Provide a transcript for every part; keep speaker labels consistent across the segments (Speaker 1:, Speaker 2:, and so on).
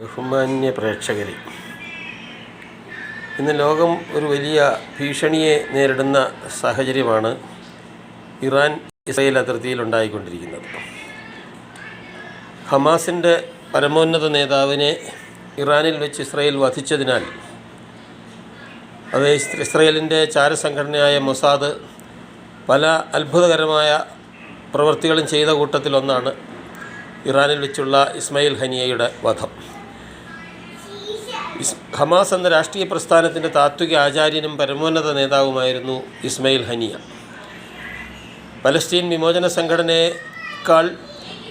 Speaker 1: ബഹുമാന്യ പ്രേക്ഷകരെ ഇന്ന് ലോകം ഒരു വലിയ ഭീഷണിയെ നേരിടുന്ന സാഹചര്യമാണ് ഇറാൻ ഇസ്രയേൽ അതിർത്തിയിൽ ഉണ്ടായിക്കൊണ്ടിരിക്കുന്നത്. ഹമാസിന്റെ പരമോന്നത നേതാവിനെ ഇറാനിൽ വെച്ച് ഇസ്രയേൽ വധിച്ചതിനാൽ അത് ഇസ് ഇസ്രയേലിന്റെ ചാരസംഘടനയായ മൊസാദ് പല അത്ഭുതകരമായ പ്രവൃത്തികളും ചെയ്ത കൂട്ടത്തിലൊന്നാണ് ഇറാനിൽ വെച്ചുള്ള ഇസ്മയിൽ ഹനിയയുടെ വധം. ഹമാസ് എന്ന രാഷ്ട്രീയ പ്രസ്ഥാനത്തിന്റെ താത്വിക ആചാര്യനും പരമോന്നത നേതാവുമായിരുന്നു ഇസ്മയിൽ ഹനിയ. പലസ്തീൻ വിമോചന സംഘടനയേക്കാൾ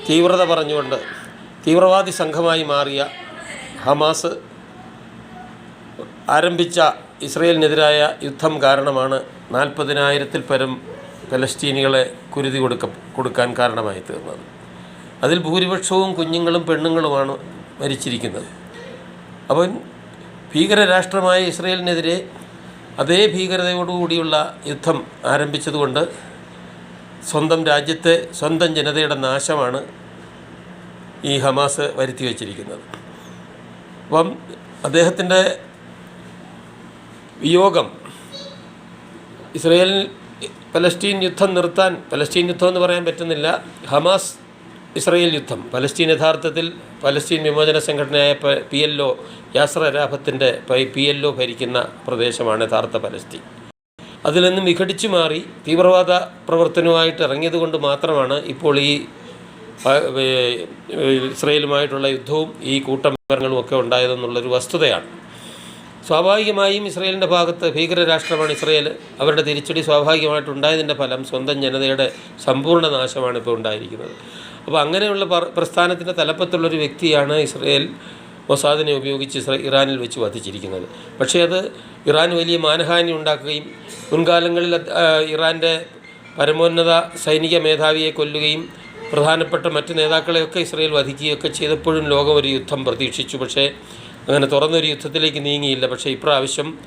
Speaker 1: തീവ്രത പറഞ്ഞുകൊണ്ട് തീവ്രവാദി സംഘമായി മാറിയ ഹമാസ് ആരംഭിച്ച ഇസ്രയേലിനെതിരായ യുദ്ധം കാരണമാണ് നാൽപ്പതിനായിരത്തിൽ പരം പലസ്തീനികളെ കുരുതി കൊടുക്ക കൊടുക്കാൻ കാരണമായി തീർന്നത്. അതിൽ ഭൂരിപക്ഷവും കുഞ്ഞുങ്ങളും പെണ്ണുങ്ങളുമാണ് മരിച്ചിരിക്കുന്നത്. അപ്പം ഭീകരരാഷ്ട്രമായ ഇസ്രയേലിനെതിരെ അതേ ഭീകരതയോടുകൂടിയുള്ള യുദ്ധം ആരംഭിച്ചതുകൊണ്ട് സ്വന്തം രാജ്യത്തെ സ്വന്തം ജനതയുടെ നാശമാണ് ഈ ഹമാസ് വരുത്തി വച്ചിരിക്കുന്നത്. അപ്പം അദ്ദേഹത്തിന്റെ വിയോഗം ഇസ്രയേലിൽ പലസ്റ്റീൻ യുദ്ധം നിർത്താൻ പലസ്റ്റീൻ യുദ്ധം എന്ന് പറയാൻ പറ്റുന്നില്ല. ഹമാസ് ഇസ്രയേൽ യുദ്ധം. പലസ്തീൻ യഥാർത്ഥത്തിൽ പലസ്തീൻ വിമോചന സംഘടനയായ പി എൽ ഒ യാസർ അരാഫത്തിന്റെ പി എൽ ഒ ഭരിക്കുന്ന പ്രദേശമാണ് യഥാർത്ഥ പലസ്തീൻ. അതിൽ നിന്നും വിഘടിച്ചു മാറി തീവ്രവാദ പ്രവർത്തനവുമായിട്ട് ഇറങ്ങിയത് കൊണ്ട് മാത്രമാണ് ഇപ്പോൾ ഈ ഇസ്രയേലുമായിട്ടുള്ള യുദ്ധവും ഈ കൂട്ടമരങ്ങളും ഒക്കെ ഉണ്ടായതെന്നുള്ളൊരു വസ്തുതയാണ്. സ്വാഭാവികമായും ഇസ്രയേലിന്റെ ഭാഗത്ത് ഭീകരരാഷ്ട്രമാണ് ഇസ്രയേൽ. അവരുടെ തിരിച്ചടി സ്വാഭാവികമായിട്ടുണ്ടായതിന്റെ ഫലം സ്വന്തം ജനതയുടെ സമ്പൂർണ നാശമാണ് ഇപ്പോൾ ഉണ്ടായിരിക്കുന്നത്. അപ്പോൾ അങ്ങനെയുള്ള പ്ര- പ്രസ്ഥാനത്തിന്റെ തലപ്പത്തുള്ളൊരു വ്യക്തിയാണ് ഇസ്രയേൽ മൊസാദിനെ ഉപയോഗിച്ച് ഇറാനിൽ വെച്ച് വധിച്ചിരിക്കുന്നത്. പക്ഷേ അത് ഇറാൻ വലിയ മാനഹാനി ഉണ്ടാക്കുകയും മുൻകാലങ്ങളിൽ ഇറാന്റെ പരമോന്നത സൈനിക മേധാവിയെ കൊല്ലുകയും പ്രധാനപ്പെട്ട മറ്റ് നേതാക്കളെയൊക്കെ ഇസ്രയേൽ വധിക്കുകയൊക്കെ ചെയ്തപ്പോഴും ലോകം ഒരു യുദ്ധം പ്രതീക്ഷിച്ചു. പക്ഷേ അങ്ങനെ തുറന്നൊരു യുദ്ധത്തിലേക്ക് നീങ്ങിയില്ല. പക്ഷേ ഇപ്രാവശ്യം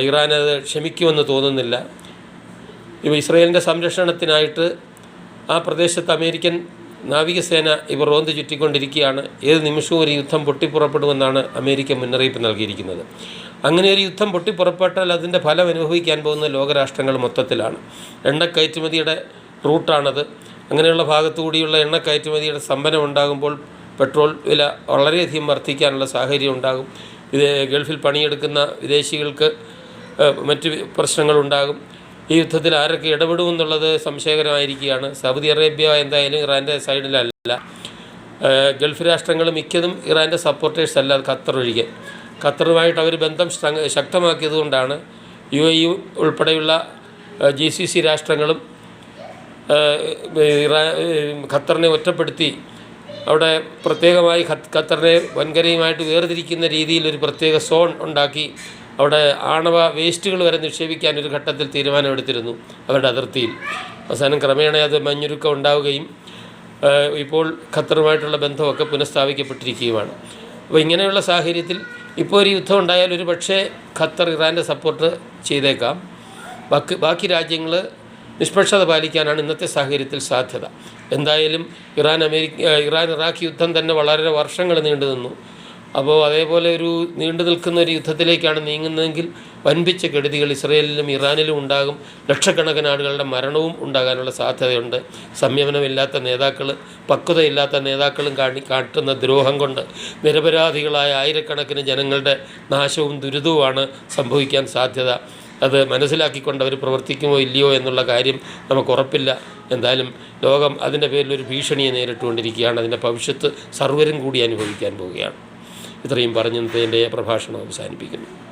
Speaker 1: ഇറാൻ അത് ക്ഷമിക്കുമെന്ന് തോന്നുന്നില്ല. ഇപ്പോൾ ഇസ്രയേലിന്റെ സംരക്ഷണത്തിനായിട്ട് ആ പ്രദേശത്ത് അമേരിക്കൻ നാവികസേന ഇവർ റോന്ത് ചുറ്റിക്കൊണ്ടിരിക്കുകയാണ്. ഏത് നിമിഷവും ഒരു യുദ്ധം പൊട്ടിപ്പുറപ്പെടുമെന്നാണ് അമേരിക്ക മുന്നറിയിപ്പ് നൽകിയിരിക്കുന്നത്. അങ്ങനെ ഒരു യുദ്ധം പൊട്ടിപ്പുറപ്പെട്ടാൽ അതിന്റെ ഫലം അനുഭവിക്കാൻ പോകുന്ന ലോകരാഷ്ട്രങ്ങൾ മൊത്തത്തിലാണ്. എണ്ണ കയറ്റുമതിയുടെ റൂട്ടാണത്. അങ്ങനെയുള്ള ഭാഗത്തുകൂടിയുള്ള എണ്ണ കയറ്റുമതിയുടെ സ്തംഭനം ഉണ്ടാകുമ്പോൾ പെട്രോൾ വില വളരെയധികം വർദ്ധിക്കാനുള്ള സാഹചര്യം ഉണ്ടാകും. ഇത് ഗൾഫിൽ പണിയെടുക്കുന്ന വിദേശികൾക്ക് മറ്റ് പ്രശ്നങ്ങളുണ്ടാകും ഈ യുദ്ധത്തിൽ ആരൊക്കെ ഇടപെടുമെന്നുള്ളത് സംശയകരമായിരിക്കുകയാണ്. സൗദി അറേബ്യ എന്തായാലും ഇറാന്റെ സൈഡിലല്ല. ഗൾഫ് രാഷ്ട്രങ്ങൾ മിക്കതും ഇറാന്റെ സപ്പോർട്ടേഴ്സ് അല്ല ഖത്തർ ഒഴികെ. ഖത്തറുമായിട്ട് അവർ ബന്ധം ശക്തമാക്കിയതുകൊണ്ടാണ് യു എ യു ഉൾപ്പെടെയുള്ള ജി സി സി രാഷ്ട്രങ്ങളും ഇറാ ഖത്തറിനെ ഒറ്റപ്പെടുത്തി അവിടെ പ്രത്യേകമായി ഖത്തറിനെ വൻകരയുമായിട്ട് വേർതിരിക്കുന്ന രീതിയിൽ ഒരു പ്രത്യേക സോൺ ഉണ്ടാക്കി അവിടെ ആണവ വേസ്റ്റുകൾ വരെ നിക്ഷേപിക്കാൻ ഒരു ഘട്ടത്തിൽ തീരുമാനമെടുത്തിരുന്നു അവരുടെ അതിർത്തിയിൽ. അവസാനം ക്രമേണ അത് മഞ്ഞുരുക്കം ഉണ്ടാവുകയും ഇപ്പോൾ ഖത്തറുമായിട്ടുള്ള ബന്ധമൊക്കെ പുനഃസ്ഥാപിക്കപ്പെട്ടിരിക്കുകയുമാണ്. അപ്പോൾ ഇങ്ങനെയുള്ള സാഹചര്യത്തിൽ ഇപ്പോൾ ഒരു യുദ്ധം ഉണ്ടായാൽ ഒരു പക്ഷേ ഖത്തർ ഇറാന്റെ സപ്പോർട്ട് ചെയ്തേക്കാം. ബാക്കി ബാക്കി രാജ്യങ്ങൾ നിഷ്പക്ഷത പാലിക്കാനാണ് ഇന്നത്തെ സാഹചര്യത്തിൽ സാധ്യത. എന്തായാലും ഇറാൻ അമേരിക്ക ഇറാൻ ഇറാഖ് യുദ്ധം തന്നെ വളരെ വർഷങ്ങൾ നീണ്ടു നിന്നു അപ്പോൾ അതേപോലെ ഒരു നീണ്ടു നിൽക്കുന്ന ഒരു യുദ്ധത്തിലേക്കാണ് നീങ്ങുന്നതെങ്കിൽ വൻപിച്ച കെടുതികൾ ഇസ്രയേലിലും ഇറാനിലും ഉണ്ടാകും. ലക്ഷക്കണക്കിന് ആളുകളുടെ മരണവും ഉണ്ടാകാനുള്ള സാധ്യതയുണ്ട്. സംയമനമില്ലാത്ത നേതാക്കൾ പക്വതയില്ലാത്ത നേതാക്കളും കാണി കാട്ടുന്ന ദ്രോഹം കൊണ്ട് നിരപരാധികളായ ആയിരക്കണക്കിന് ജനങ്ങളുടെ നാശവും ദുരിതവുമാണ് സംഭവിക്കാൻ സാധ്യത. അത് മനസ്സിലാക്കിക്കൊണ്ട് അവർ പ്രവർത്തിക്കുമോ ഇല്ലയോ എന്നുള്ള കാര്യം നമുക്ക് ഉറപ്പില്ല. എന്തായാലും ലോകം അതിന്റെ പേരിൽ ഒരു ഭീഷണിയെ നേരിട്ടുകൊണ്ടിരിക്കുകയാണ്. അതിന്റെ ഭവിഷ്യത്ത് സർവരും കൂടി അനുഭവിക്കാൻ പോവുകയാണ്. ഇത്രയും പറഞ്ഞ് ഇന്നത്തെ എന്റെ പ്രഭാഷണം അവസാനിപ്പിക്കുന്നു.